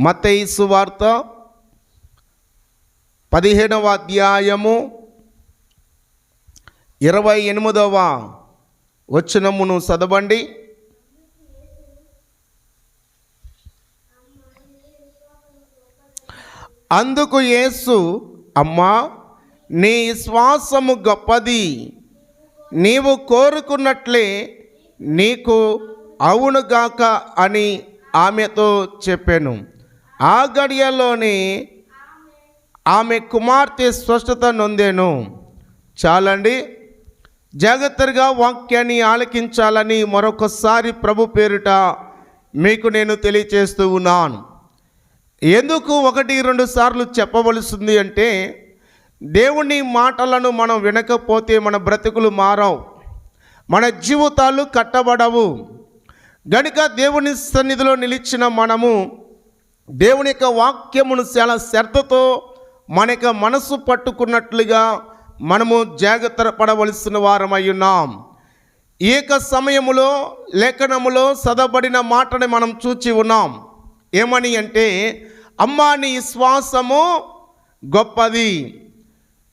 మతైసు వార్త పదిహేనవ అధ్యాయము ఇరవై ఎనిమిదవ వచనమును చదవండి. అందుకు యేసు అమ్మా నీ శ్వాసము గొప్పది నీవు కోరుకున్నట్లే నీకు అవునుగాక అని ఆమెతో చెప్పాను. ఆ గడియలోనే ఆమె కుమార్తె స్వస్థత నొందేను. చాలండి. జాగ్రత్తగా వాక్యాన్ని ఆలకించాలని మరొకసారి ప్రభు పేరిట మీకు నేను తెలియచేస్తూ ఉన్నాను. ఎందుకు ఒకటి రెండు సార్లు చెప్పవలసింది అంటే దేవుని మాటలను మనం వినకపోతే మన బ్రతుకులు మారవు. మన జీవితాలు కట్టబడవు. గనుక దేవుని సన్నిధిలో నిలిచిన మనము దేవుని యొక్క వాక్యమును చాలా శ్రద్ధతో మన యొక్క మనసు పట్టుకున్నట్లుగా మనము జాగ్రత్త పడవలసిన వారమై ఉన్నాం. ఏక సమయములో లేఖనములో సదబడిన మాటని మనం చూచి ఉన్నాం. ఏమని అంటే అమ్మా నీ శ్వాసము గొప్పది.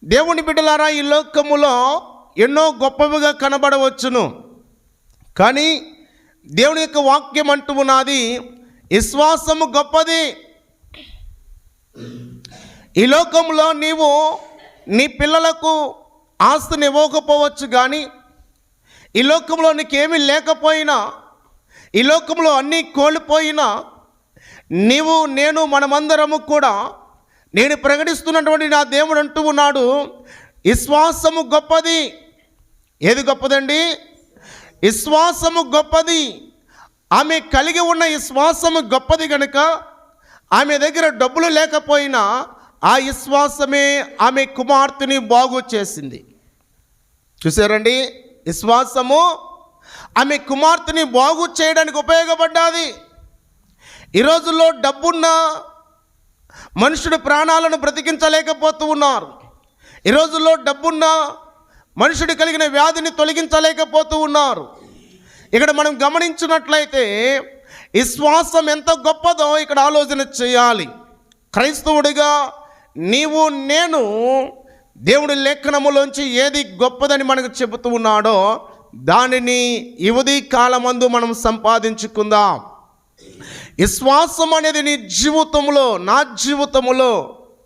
దేవుని బిడ్డలారా ఈ లోకములో ఎన్నో గొప్పవిగా కనబడవచ్చును. కానీ దేవుని యొక్క వాక్యం అంటూ ఉన్నది విశ్వాసము గొప్పది. ఈ లోకంలో నీవు నీ పిల్లలకు ఆస్తిని ఇవ్వకపోవచ్చు కానీ ఈ లోకంలో నీకేమీ లేకపోయినా ఈ లోకంలో అన్నీ కోల్పోయినా నీవు నేను మనమందరము కూడా నేను ప్రకటిస్తున్నటువంటి నా దేవుడు అంటూ ఉన్నాడు విశ్వాసము గొప్పది. ఏది గొప్పదండి? విశ్వాసము గొప్పది. ఆమె కలిగి ఉన్న విశ్వాసము గొప్పది కనుక ఆమె దగ్గర డబ్బులు లేకపోయినా ఆ విశ్వాసమే ఆమె కుమార్తెని బాగు చేసింది. చూసారండి? విశ్వాసము ఆమె కుమార్తెని బాగు చేయడానికి ఉపయోగపడ్డాది. ఈ రోజుల్లో డబ్బున్న మనుషుడు ప్రాణాలను బ్రతికించలేకపోతూ ఉన్నారు. ఈ రోజుల్లో డబ్బున్న మనుషుడు కలిగిన వ్యాధిని తొలగించలేకపోతూ ఉన్నారు. ఇక్కడ మనం గమనించినట్లయితే విశ్వాసం ఎంత గొప్పదో ఇక్కడ ఆలోచన చేయాలి. క్రైస్తవుడిగా నీవు నేను దేవుడి లేఖనములోంచి ఏది గొప్పదని మనకు చెబుతూ ఉన్నాడో దానిని యువతి కాలమందు మనం సంపాదించుకుందాం. విశ్వాసం అనేది నీ జీవితంలో నా జీవితంలో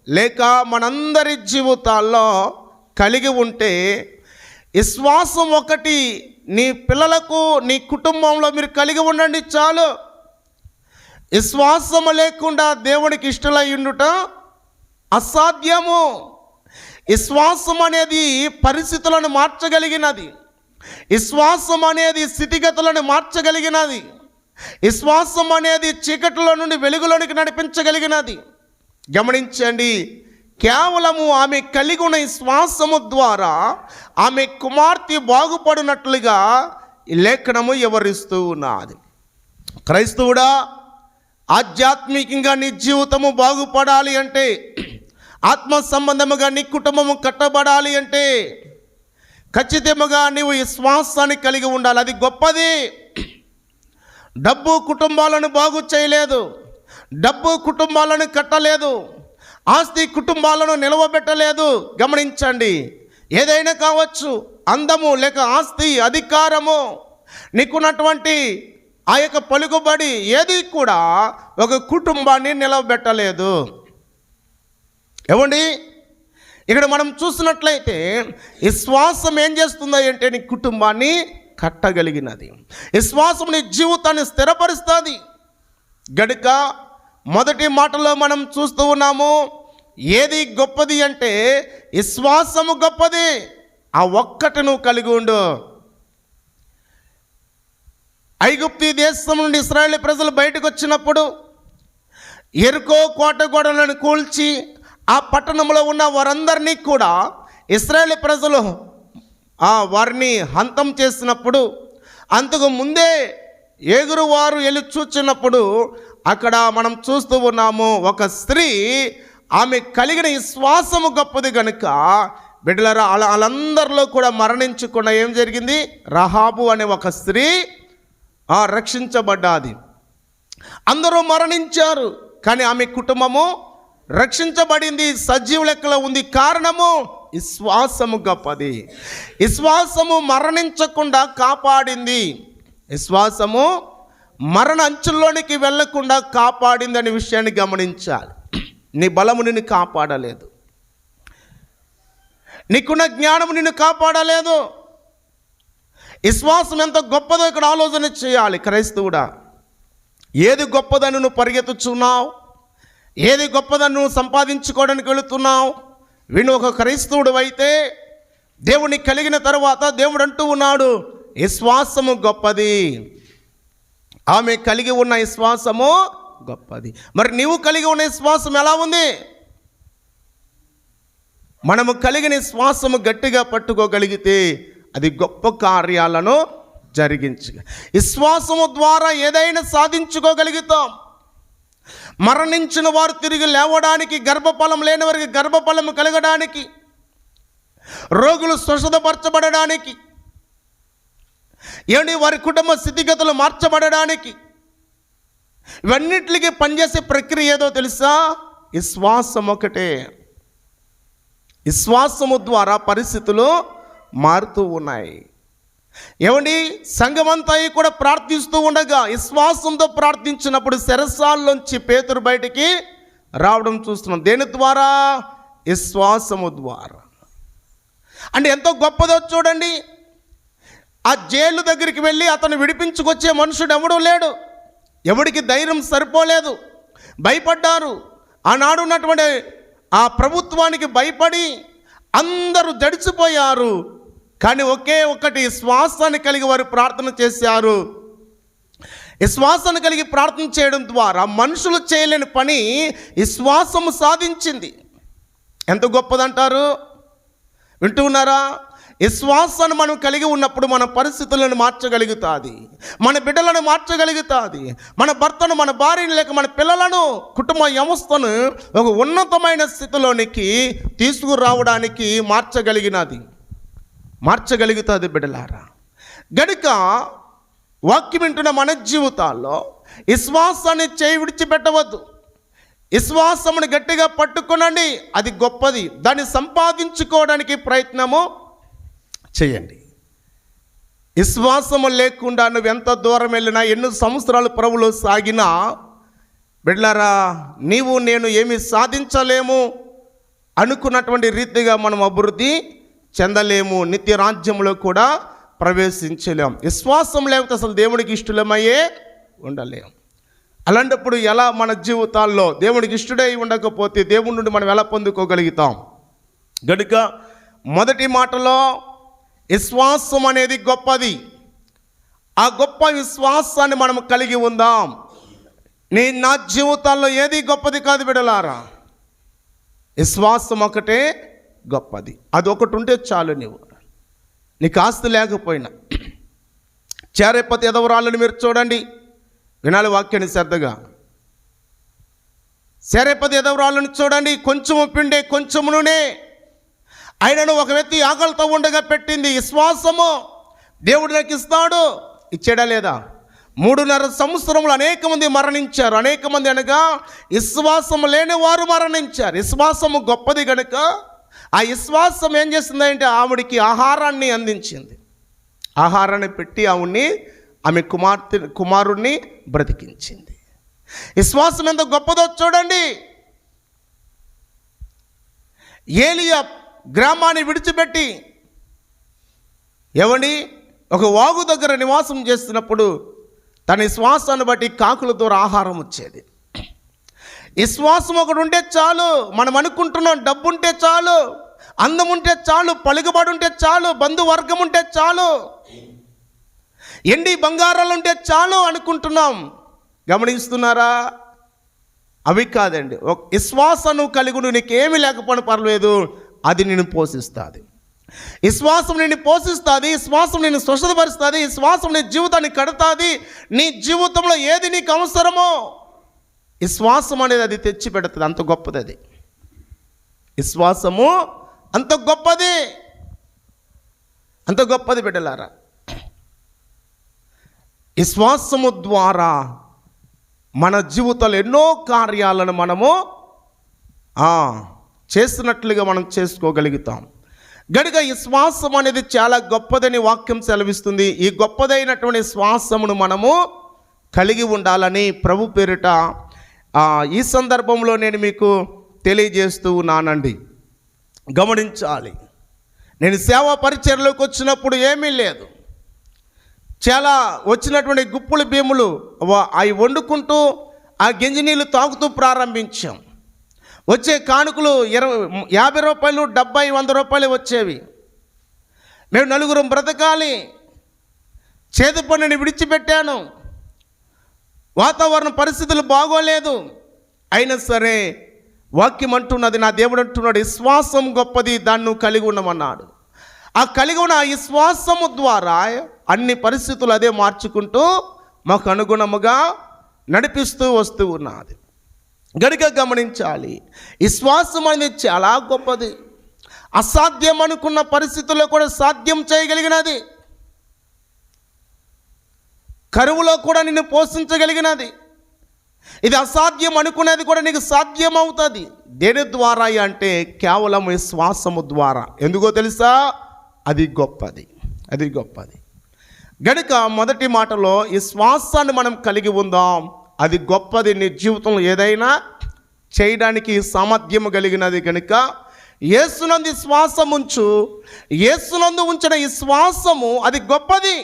లేక మనందరి జీవితాల్లో కలిగి ఉంటే విశ్వాసం ఒకటి నీ పిల్లలకు నీ కుటుంబంలో మీరు కలిగి ఉండండి చాలు. విశ్వాసము లేకుండా దేవునికి ఇష్టలై ఉండుట అసాధ్యము. విశ్వాసం అనేది పరిస్థితులను మార్చగలిగినది. విశ్వాసం అనేది స్థితిగతులను మార్చగలిగినది. విశ్వాసం అనేది చీకటిలో నుండి వెలుగులోనికి నడిపించగలిగినది. గమనించండి కేవలము ఆమె కలిగి ఉన్న శ్వాసము ద్వారా ఆమె కుమార్తె బాగుపడినట్లుగా లేఖనము వివరిస్తూ ఉన్నది. క్రైస్తవుడా ఆధ్యాత్మికంగా నీ జీవితము బాగుపడాలి అంటే ఆత్మ సంబంధముగా నీ కుటుంబము కట్టబడాలి అంటే ఖచ్చితంగా నీవు విశ్వాసాన్ని కలిగి ఉండాలి. అది గొప్పది. డబ్బు కుటుంబాలను బాగు చేయలేదు. డబ్బు కుటుంబాలను కట్టలేదు. ఆస్తి కుటుంబాలను నిలవబెట్టలేదు. గమనించండి. ఏదైనా కావచ్చు అందము లేక ఆస్తి అధికారము. నీకున్నటువంటి ఆ యొక్క పలుకుబడి ఏది కూడా ఒక కుటుంబాన్ని నిలవబెట్టలేదు. ఏమండి? ఇక్కడ మనం చూసినట్లయితే విశ్వాసం ఏం చేస్తుందో అంటే నీ కుటుంబాన్ని కట్టగలిగినది. విశ్వాసం నీ జీవితాన్ని స్థిరపరుస్తుంది. గడుక మొదటి మాటలో మనం చూస్తూ ఉన్నాము ఏది గొప్పది అంటే విశ్వాసము గొప్పది. ఆ ఒక్కటి నువ్వు కలిగి ఉండు. ఐగుప్తి దేశం నుండి ఇస్రాయేల్ ప్రజలు బయటకు వచ్చినప్పుడు ఎరుకో కోట గోడలను కూల్చి ఆ పట్టణంలో ఉన్న వారందరినీ కూడా ఇస్రాయేల్ ప్రజలు ఆ వారిని హంతం చేసినప్పుడు అంతకు ముందే ఎగురు వారు వెళ్ళి చూచినప్పుడు అక్కడ మనం చూస్తూ ఉన్నాము ఒక స్త్రీ ఆమె కలిగిన విశ్వాసము గొప్పది కనుక బిడ్డలరా అలా వాళ్ళందరిలో కూడా మరణించకుండా ఏం జరిగింది? రహాబు అనే ఒక స్త్రీ రక్షించబడ్డాది. అందరూ మరణించారు కానీ ఆమె కుటుంబము రక్షించబడింది సజీవ లెక్కలో ఉంది. కారణము విశ్వాసము గొప్పది. విశ్వాసము మరణించకుండా కాపాడింది. విశ్వాసము మరణ అంచుల్లోనికి వెళ్ళకుండా కాపాడింది అనే విషయాన్ని గమనించాలి. నీ బలము నిన్ను కాపాడలేదు. నీకున్న జ్ఞానము నిన్ను కాపాడలేదు. విశ్వాసం ఎంత గొప్పదో ఇక్కడ ఆలోచన చేయాలి క్రైస్తవుడా. ఏది గొప్పదని నువ్వు పరిగెత్తుచున్నావు? ఏది గొప్పదని నువ్వు సంపాదించుకోవడానికి వెళుతున్నావు? విను ఒక క్రైస్తవుడు అయితే దేవుని కలిగిన తర్వాత దేవుడు అంటూ ఉన్నాడు విశ్వాసము గొప్పది. ఆమె కలిగి ఉన్న విశ్వాసము గొప్పది. మరి నీవు కలిగి ఉన్న విశ్వాసం ఎలా ఉంది? మనము కలిగిన శ్వాసము గట్టిగా పట్టుకోగలిగితే అది గొప్ప కార్యాలను జరిగించ విశ్వాసము ద్వారా ఏదైనా సాధించుకోగలుగుతాం. మరణించిన వారు తిరిగి లేవడానికి గర్భఫలం లేని వారికి గర్భఫలం కలగడానికి రోగులు స్వస్థపరచబడడానికి ఏమండి? వారి కుటుంబ స్థితిగతులు మార్చబడడానికి ఇవన్నిటికి పనిచేసే ప్రక్రియ ఏదో తెలుసా? విశ్వాసం ఒకటే. విశ్వాసము ద్వారా పరిస్థితులు మారుతూ ఉన్నాయి. ఏమండి? సంఘమంతా కూడా ప్రార్థిస్తూ ఉండగా విశ్వాసంతో ప్రార్థించినప్పుడు శిరసాల్లోంచి పేతురు బయటికి రావడం చూస్తున్నాం. దేని ద్వారా? విశ్వాసము ద్వారా. అంటే ఎంతో గొప్పదో చూడండి. ఆ జైలు దగ్గరికి వెళ్ళి అతను విడిపించుకొచ్చే మనుషుడు ఎవడూ లేడు. ఎవడికి ధైర్యం సరిపోలేదు. భయపడ్డారు. ఆనాడు ఉన్నటువంటి ఆ ప్రభుత్వానికి భయపడి అందరూ జడిచిపోయారు కానీ ఒకే ఒకటి శ్వాసాన్ని కలిగి వారు ప్రార్థన చేశారు. విశ్వాసాన్ని కలిగి ప్రార్థన చేయడం ద్వారా మనుషులు చేయలేని పని విశ్వాసము సాధించింది. ఎంత గొప్పదంటారు? వింటూ ఉన్నారా? విశ్వాసాన్ని మనం కలిగి ఉన్నప్పుడు మన పరిస్థితులను మార్చగలుగుతుంది. మన బిడ్డలను మార్చగలుగుతుంది. మన భర్తను మన భార్యను లేక మన పిల్లలను కుటుంబ వ్యవస్థను ఒక ఉన్నతమైన స్థితిలోనికి తీసుకురావడానికి మార్చగలిగినది. మార్చగలుగుతుంది బిడ్డలారా. గనుక వాక్యం వింటున్న మన జీవితాల్లో విశ్వాసాన్ని చేయి విడిచిపెట్టవద్దు. విశ్వాసమును గట్టిగా పట్టుకునండి అది గొప్పది. దాన్ని సంపాదించుకోవడానికి ప్రయత్నము చేయండి. విశ్వాసము లేకుండా నువ్వు ఎంత దూరం వెళ్ళినా ఎన్ని సంవత్సరాలు ప్రభులో సాగినా బిడ్లారా నీవు నేను ఏమి సాధించలేము అనుకున్నటువంటి రీతిగా మనం అభివృద్ధి చెందలేము. నిత్య రాజ్యంలో కూడా ప్రవేశించలేం. విశ్వాసం లేకపోతే అసలు దేవుడికి ఇష్టలమయ్యే ఉండలేం. అలాంటప్పుడు ఎలా మన జీవితాల్లో దేవుడికి ఇష్టడై ఉండకపోతే దేవుడి నుండి మనం ఎలా పొందుకోగలుగుతాం? గనుక మొదటి మాటలో విశ్వాసం అనేది గొప్పది. ఆ గొప్ప విశ్వాసాన్ని మనం కలిగి ఉందాం. నీ నా జీవితాల్లో ఏది గొప్పది కాదు బిడలారా? విశ్వాసం ఒకటే గొప్పది. అది ఒకటి ఉంటే చాలు నీవు. నీకు ఆస్తి లేకపోయినా. చేరేపతి ఎదవరాళ్ళని మీరు చూడండి. వినాలి వాక్యాన్ని శ్రద్ధగా. చేరేపతి ఎదవరాళ్ళని చూడండి. కొంచెము పిండే కొంచెము నూనె. ఆయనను ఒక వ్యక్తి ఆకలితో ఉండగా పెట్టింది విశ్వాసము దేవుడు నాకు ఇస్తాడు. ఇచ్చాడా లేదా? మూడున్నర సంవత్సరంలో అనేక మంది మరణించారు. అనేక మంది అనగా విశ్వాసం లేని వారు మరణించారు. విశ్వాసము గొప్పది కనుక ఆ విశ్వాసం ఏం చేసిందంటే ఆవిడికి ఆహారాన్ని అందించింది. ఆహారాన్ని పెట్టి ఆవిడ్ని ఆమె కుమార్తె కుమారుణ్ణి బ్రతికించింది. విశ్వాసం ఎంత గొప్పదో చూడండి. ఏలియా గ్రామాన్ని విడిచిపెట్టి ఎవని? ఒక వాగు దగ్గర నివాసం చేస్తున్నప్పుడు తన శ్వాసాన్ని బట్టి కాకుల ద్వారా ఆహారం వచ్చేది. విశ్వాసం ఒకడు ఉంటే చాలు మనం అనుకుంటున్నాం డబ్బు ఉంటే చాలు అందం ఉంటే చాలు పలుకుబడి ఉంటే చాలు బంధువర్గం ఉంటే చాలు ఎండి బంగారాలు ఉంటే చాలు అనుకుంటున్నాం. గమనిస్తున్నారా? అవి కాదండి. ఒక విశ్వాసం కలిగి నీకేమీ లేకపోయినా పర్లేదు అది నేను పోషిస్తుంది. విశ్వాసం నిన్ను పోషిస్తుంది విశ్వాసం నిన్ను స్వస్థపరుస్తుంది విశ్వాసం నీ జీవితాన్ని కడుతుంది నీ జీవితంలో ఏది నీకు అవసరమో విశ్వాసం అనేది అది తెచ్చి పెడుతుంది అంత గొప్పది అది. విశ్వాసము అంత గొప్పది. అంత గొప్పది బిడ్డలారా. విశ్వాసము ద్వారా మన జీవితంలో ఎన్నో కార్యాలను మనము చేసినట్లుగా చేస్తున్నట్లుగా మనం చేసుకోగలుగుతాం. గనుక ఈ శ్వాసం అనేది చాలా గొప్పదని వాక్యం సెలవిస్తుంది. ఈ గొప్పదైనటువంటి శ్వాసమును మనము కలిగి ఉండాలని ప్రభు పేరిట ఈ సందర్భంలో నేను మీకు తెలియజేస్తూ ఉన్నానండి. గమనించాలి. నేను సేవా పరిచయలోకి వచ్చినప్పుడు ఏమీ లేదు. చాలా వచ్చినటువంటి గుప్పులు భీములు అవి వండుకుంటూ ఆ గింజ నీళ్ళు తాగుతూ ప్రారంభించాం. వచ్చే కానుకలు ఇరవై యాభై రూపాయలు డెబ్బై వంద రూపాయలు వచ్చేవి. మేము నలుగురం బ్రతకాలి. చేతి పనిని విడిచిపెట్టాను. వాతావరణ పరిస్థితులు బాగోలేదు. అయినా సరే వాక్యం అంటున్నది నా దేవుడు అంటున్నాడు విశ్వాసం గొప్పది దాన్ని కలిగి ఉండమన్నాడు. ఆ కలిగి ఉన్న ఆ విశ్వాసము ద్వారా అన్ని పరిస్థితులు అదే మార్చుకుంటూ మాకు అనుగుణముగా నడిపిస్తూ వస్తూ ఉన్నది. గనుక గమనించాలి. విశ్వాసం అనేది చాలా గొప్పది. అసాధ్యం అనుకున్న పరిస్థితుల్లో కూడా సాధ్యం చేయగలిగినది. కరువులో కూడా నిన్ను పోషించగలిగినది. ఇది అసాధ్యం అనుకునేది కూడా నీకు సాధ్యం అవుతుంది దేని ద్వారా అంటే కేవలం విశ్వాసము ద్వారా. ఎందుకో తెలుసా? అది గొప్పది. అది గొప్పది. గనుక మొదటి మాటలో ఈ శ్వాసాన్ని మనం కలిగి ఉందాం. అది గొప్పది నీ జీవితంలో ఏదైనా చేయడానికి సామర్థ్యం కలిగినది కనుక ఏసునందు శ్వాసం ఉంచు ఏసునందు ఉంచిన ఈ శ్వాసము అది గొప్పది.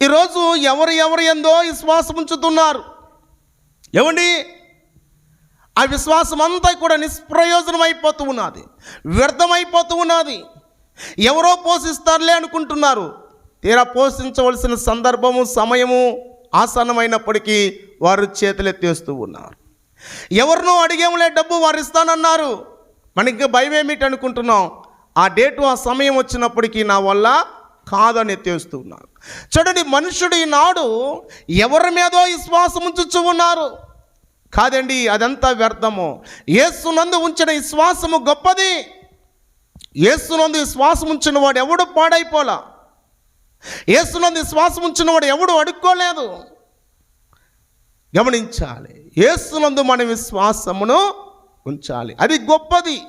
ఈరోజు ఎవరు ఎవరు ఎందో విశ్వాసం ఉంచుతున్నారు ఏమండి? ఆ విశ్వాసం అంతా కూడా నిష్ప్రయోజనం అయిపోతూ ఉన్నది వ్యర్థమైపోతూ ఉన్నది. ఎవరో పోషిస్తారులే అనుకుంటున్నారు. తీరా పోషించవలసిన సందర్భము సమయము ఆసన్నమైనప్పటికీ వారు చేతులెత్తేస్తూ ఉన్నారు. ఎవరినో అడిగేములే డబ్బు వారు ఇస్తానన్నారు మనకి భయం ఏమిటి అనుకుంటున్నాం ఆ డేటు ఆ సమయం వచ్చినప్పటికీ నా వల్ల కాదని ఎత్తేస్తూ ఉన్నారు. చూడండి మనుషుడు ఈనాడు ఎవరి మీదో విశ్వాసం ఉంచుచు ఉన్నారు. కాదండి అదంతా వ్యర్థము. ఏసునందు ఉంచిన విశ్వాసము గొప్పది. ఏసునందు విశ్వాసం ఉంచిన వాడు ఎవడు పాడైపోలా? యేసునందు విశ్వాసం ఉంచిన వాడు ఎవడు అడుక్కోలేదు. గమనించాలి. ఏసునందు మన విశ్వాసమును ఉంచాలి. అది గొప్పది.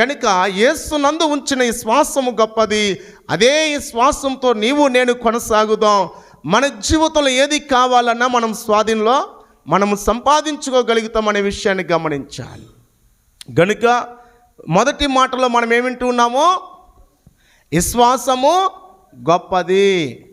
గనుక ఏసునందు ఉంచిన ఈ శ్వాసము గొప్పది. అదే ఈ శ్వాసంతో నీవు నేను కొనసాగుదాం. మన జీవితంలో ఏది కావాలన్నా మనం స్వాధీనంలో మనము సంపాదించుకోగలుగుతాం అనే విషయాన్ని గమనించాలి. గనుక మొదటి మాటలో మనం ఏమింటున్నామో విశ్వాసము గొప్పది.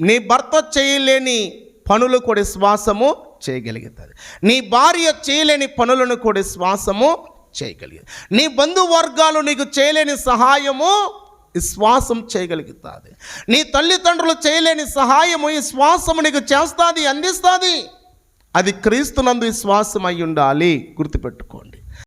నీ భర్త చేయలేని పనులు కూడా శ్వాసము చేయగలుగుతుంది నీ భార్య చేయలేని పనులను కూడా శ్వాసము చేయగలిగింది. నీ బంధువర్గాలు నీకు చేయలేని సహాయము విశ్వాసం శ్వాసం చేయగలుగుతుంది. నీ తల్లిదండ్రులు చేయలేని సహాయము ఈ శ్వాసము నీకు చేస్తుంది అందిస్తుంది. అది క్రీస్తునందు విశ్వాసం అయి ఉండాలి. గుర్తుపెట్టుకోండి.